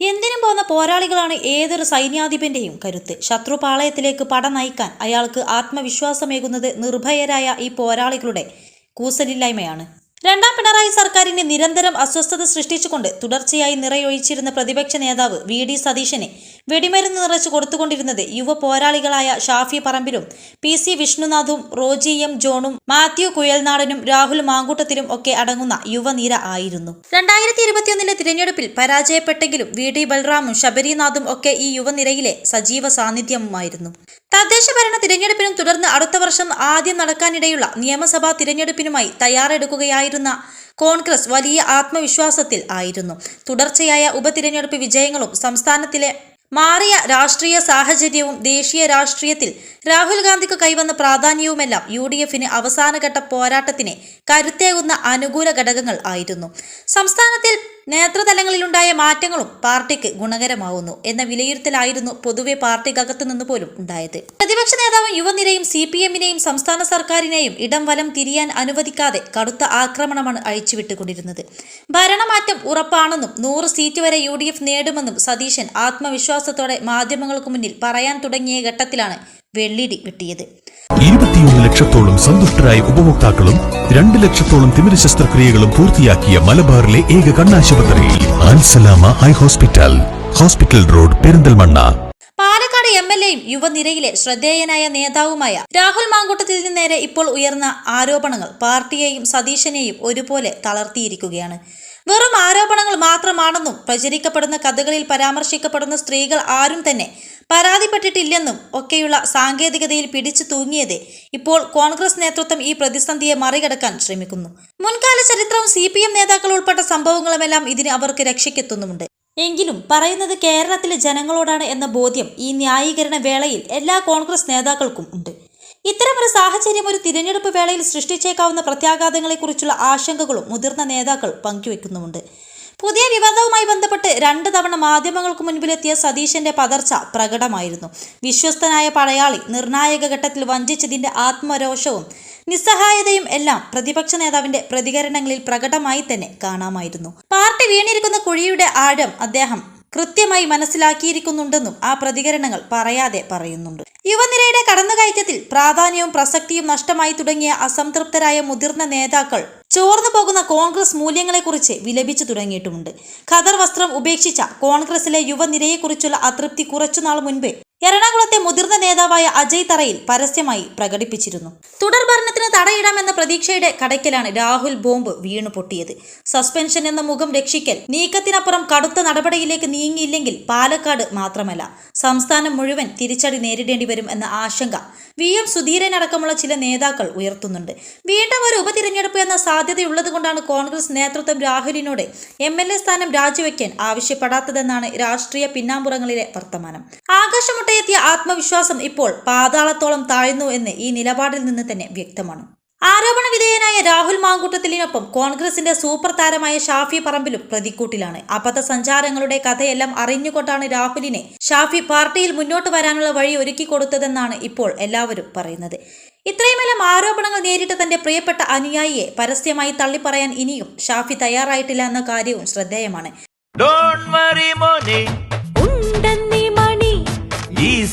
എന്തിനും പോകുന്ന പോരാളികളാണ് ഏതൊരു സൈന്യാധിപന്റെയും കരുത്ത്. ശത്രു പാളയത്തിലേക്ക് പട നയിക്കാൻ അയാൾക്ക് ആത്മവിശ്വാസമേകുന്നത് നിർഭയരായ ഈ പോരാളികളുടെ കൂസലില്ലായ്മയാണ്. രണ്ടാം പിണറായി സർക്കാരിന് നിരന്തരം അസ്വസ്ഥത സൃഷ്ടിച്ചുകൊണ്ട് തുടർച്ചയായി നിറയൊഴിച്ചിരുന്ന പ്രതിപക്ഷ നേതാവ് വി. ഡി. സതീശനെ വെടിമരുന്ന് നിറച്ച് കൊടുത്തുകൊണ്ടിരുന്നത് യുവ പോരാളികളായ ഷാഫി പറമ്പിലും പി സി വിഷ്ണുനാഥും റോജി എം ജോണും മാത്യു കുയൽനാടനും രാഹുൽ മാങ്കൂട്ടത്തിലും ഒക്കെ അടങ്ങുന്ന യുവനിര ആയിരുന്നു. രണ്ടായിരത്തി ഇരുപത്തിയൊന്നിലെ തിരഞ്ഞെടുപ്പിൽ പരാജയപ്പെട്ടെങ്കിലും വി ഡി ബൽറാമും ശബരിനാഥും ഒക്കെ ഈ യുവനിരയിലെ സജീവ സാന്നിധ്യമായിരുന്നു തദ്ദേശ ഭരണ തിരഞ്ഞെടുപ്പിനും തുടർന്ന് അടുത്ത വർഷം ആദ്യം നടക്കാനിടയുള്ള നിയമസഭാ തിരഞ്ഞെടുപ്പിനുമായി തയ്യാറെടുക്കുകയായിരുന്ന കോൺഗ്രസ് വലിയ ആത്മവിശ്വാസത്തിൽ ആയിരുന്നു. തുടർച്ചയായ ഉപതിരഞ്ഞെടുപ്പ് വിജയങ്ങളും സംസ്ഥാനത്തിലെ മാറിയ രാഷ്ട്രീയ സാഹചര്യവും ദേശീയ രാഷ്ട്രീയത്തിൽ രാഹുൽ ഗാന്ധിക്ക് കൈവന്ന പ്രാധാന്യവുമെല്ലാം യു ഡി എഫിന് അവസാനഘട്ട പോരാട്ടത്തിന് കരുത്തേകുന്ന അനുകൂല ഘടകങ്ങൾ ആയിരുന്നു. സംസ്ഥാനത്തിൽ നേതൃതലങ്ങളിലുണ്ടായ മാറ്റങ്ങളും പാർട്ടിക്ക് ഗുണകരമാവുന്നു എന്ന വിലയിരുത്തലായിരുന്നു പൊതുവെ പാർട്ടിക്കകത്തു നിന്ന് പോലും ഉണ്ടായത്. പ്രതിപക്ഷ നേതാവും യുവനിരയും സി പി എമ്മിനെയും സംസ്ഥാന സർക്കാരിനെയും ഇടം വലം തിരിയാൻ അനുവദിക്കാതെ കടുത്ത ആക്രമണമാണ് അഴിച്ചുവിട്ടുകൊണ്ടിരുന്നത്. ഭരണമാറ്റം ഉറപ്പാണെന്നും നൂറ് സീറ്റ് വരെ യു ഡി എഫ് നേടുമെന്നും സതീശൻ ആത്മവിശ്വാസത്തോടെ മാധ്യമങ്ങൾക്ക് മുന്നിൽ പറയാൻ തുടങ്ങിയ ഘട്ടത്തിലാണ് വെള്ളിടി വെട്ടിയത്. ഇരുപത്തിയൊന്ന് ലക്ഷത്തോളം സന്തുഷ്ടരായ ഉപഭോക്താക്കളും രണ്ട് ലക്ഷത്തോളം തിമിര ശസ്ത്രക്രിയകളും പൂർത്തിയാക്കിയ മലബാറിലെ ഏക കണ്ണാശുപത്രി Alsalama eye hospital hospital road Perinthalmanna. Palakkad M L എയും യുവനിരയിലെ ശ്രദ്ധേയനായ നേതാവുമായ രാഹുൽ മാങ്കൂട്ടത്തിന് നേരെ ഇപ്പോൾ ഉയർന്ന ആരോപണങ്ങൾ പാർട്ടിയെയും സതീശനെയും ഒരുപോലെ തളർത്തിയിരിക്കുകയാണ്. വെറും ആരോപണങ്ങൾ മാത്രമാണെന്നും പ്രചരിക്കപ്പെടുന്ന കഥകളിൽ പരാമർശിക്കപ്പെടുന്ന സ്ത്രീകൾ ആരും തന്നെ പരാതിപ്പെട്ടിട്ടില്ലെന്നും ഒക്കെയുള്ള സാങ്കേതികതയിൽ പിടിച്ചു തൂങ്ങിയത് ഇപ്പോൾ കോൺഗ്രസ് നേതൃത്വം ഈ പ്രതിസന്ധിയെ മറികടക്കാൻ ശ്രമിക്കുന്നു. മുൻകാല ചരിത്രവും സി പി എം നേതാക്കൾ ഉൾപ്പെട്ട സംഭവങ്ങളുമെല്ലാം ഇതിന് അവർക്ക് രക്ഷയ്ക്കെത്തുന്നുമുണ്ട്. എങ്കിലും പറയുന്നത് കേരളത്തിലെ ജനങ്ങളോടാണ് എന്ന ബോധ്യം ഈ ന്യായീകരണ വേളയിൽ എല്ലാ കോൺഗ്രസ് നേതാക്കൾക്കും ഉണ്ട്. ഇത്തരമൊരു സാഹചര്യം ഒരു തിരഞ്ഞെടുപ്പ് വേളയിൽ സൃഷ്ടിച്ചേക്കാവുന്ന പ്രത്യാഘാതങ്ങളെക്കുറിച്ചുള്ള ആശങ്കകളും മുതിർന്ന നേതാക്കൾ പങ്കുവെക്കുന്നുമുണ്ട്. പുതിയ വിവാദവുമായി ബന്ധപ്പെട്ട് രണ്ട് തവണ മാധ്യമങ്ങൾക്ക് മുൻപിലെത്തിയ സതീശന്റെ പതർച്ച പ്രകടമായിരുന്നു. വിശ്വസ്തനായ പടയാളി നിർണായക ഘട്ടത്തിൽ വഞ്ചിച്ചതിന്റെ ആത്മരോഷവും നിസ്സഹായതയും എല്ലാം പ്രതിപക്ഷ നേതാവിന്റെ പ്രതികരണങ്ങളിൽ പ്രകടമായി തന്നെ കാണാമായിരുന്നു. പാർട്ടി വീണിരിക്കുന്ന കുഴിയുടെ ആഴം അദ്ദേഹം കൃത്യമായി മനസ്സിലാക്കിയിരിക്കുന്നുണ്ടെന്നും ആ പ്രതികരണങ്ങൾ പറയാതെ പറയുന്നുണ്ട്. യുവനിരയുടെ കടന്നുകയറ്റത്തിൽ പ്രാധാന്യവും പ്രസക്തിയും നഷ്ടമായി തുടങ്ങിയ അസംതൃപ്തരായ മുതിർന്ന നേതാക്കൾ ചോർന്നു പോകുന്ന കോൺഗ്രസ് മൂല്യങ്ങളെക്കുറിച്ച് വിലപിച്ചു തുടങ്ങിയിട്ടുമുണ്ട്. ഖദർ വസ്ത്രം ഉപേക്ഷിച്ച കോൺഗ്രസിലെ യുവനിരയെക്കുറിച്ചുള്ള അതൃപ്തി കുറച്ചുനാൾ മുൻപേ എറണാകുളത്തെ മുതിർന്ന നേതാവായ അജയ് തറയിൽ പരസ്യമായി പ്രകടിപ്പിച്ചിരുന്നു. തുടർ ഭരണത്തിന് തടയിടാമെന്ന പ്രതീക്ഷയുടെ കടയ്ക്കലാണ് രാഹുൽ ബോംബ് വീണു പൊട്ടിയത്. സസ്പെൻഷൻ എന്ന മുഖം രക്ഷിക്കൽ നീക്കത്തിനപ്പുറം കടുത്ത നടപടിയിലേക്ക് നീങ്ങിയില്ലെങ്കിൽ പാലക്കാട് മാത്രമല്ല സംസ്ഥാനം മുഴുവൻ തിരിച്ചടി നേരിടേണ്ടി വരും എന്ന ആശങ്ക വി എം സുധീരൻ അടക്കമുള്ള ചില നേതാക്കൾ ഉയർത്തുന്നുണ്ട്. വീണ്ടും ഒരു ഉപതിരഞ്ഞെടുപ്പ് എന്ന സാധ്യതയുള്ളതുകൊണ്ടാണ് കോൺഗ്രസ് നേതൃത്വം രാഹുലിനോട് എം എൽ എ സ്ഥാനം രാജിവെക്കാൻ ആവശ്യപ്പെടാത്തതെന്നാണ് രാഷ്ട്രീയ പിന്നാമ്പുറങ്ങളിലെ വർത്തമാനം. ആകാശമുട്ടയെത്തിയ ആത്മവിശ്വാസം ഇപ്പോൾ പാതാളത്തോളം താഴ്ന്നു എന്ന് ഈ നിലപാടിൽ നിന്ന് തന്നെ വ്യക്തമാണ്. ആരോപണ വിധേയനായ രാഹുൽ മാങ്കൂട്ടത്തിലിനൊപ്പം കോൺഗ്രസിന്റെ സൂപ്പർ താരമായ ഷാഫി പറമ്പിലും പ്രതിക്കൂട്ടിലാണ്. അബദ്ധ സഞ്ചാരങ്ങളുടെ കഥയെല്ലാം അറിഞ്ഞുകൊണ്ടാണ് രാഹുലിനെ ഷാഫി പാർട്ടിയിൽ മുന്നോട്ട് വരാനുള്ള വഴി ഒരുക്കി കൊടുത്തതെന്നാണ് ഇപ്പോൾ എല്ലാവരും പറയുന്നത്. ഇത്രയുമെല്ലാം ആരോപണങ്ങൾ നേരിട്ട് തന്റെ പ്രിയപ്പെട്ട അനുയായിയെ പരസ്യമായി തള്ളിപ്പറയാൻ ഇനിയും ഷാഫി തയ്യാറായിട്ടില്ല എന്ന കാര്യവും ശ്രദ്ധേയമാണ്.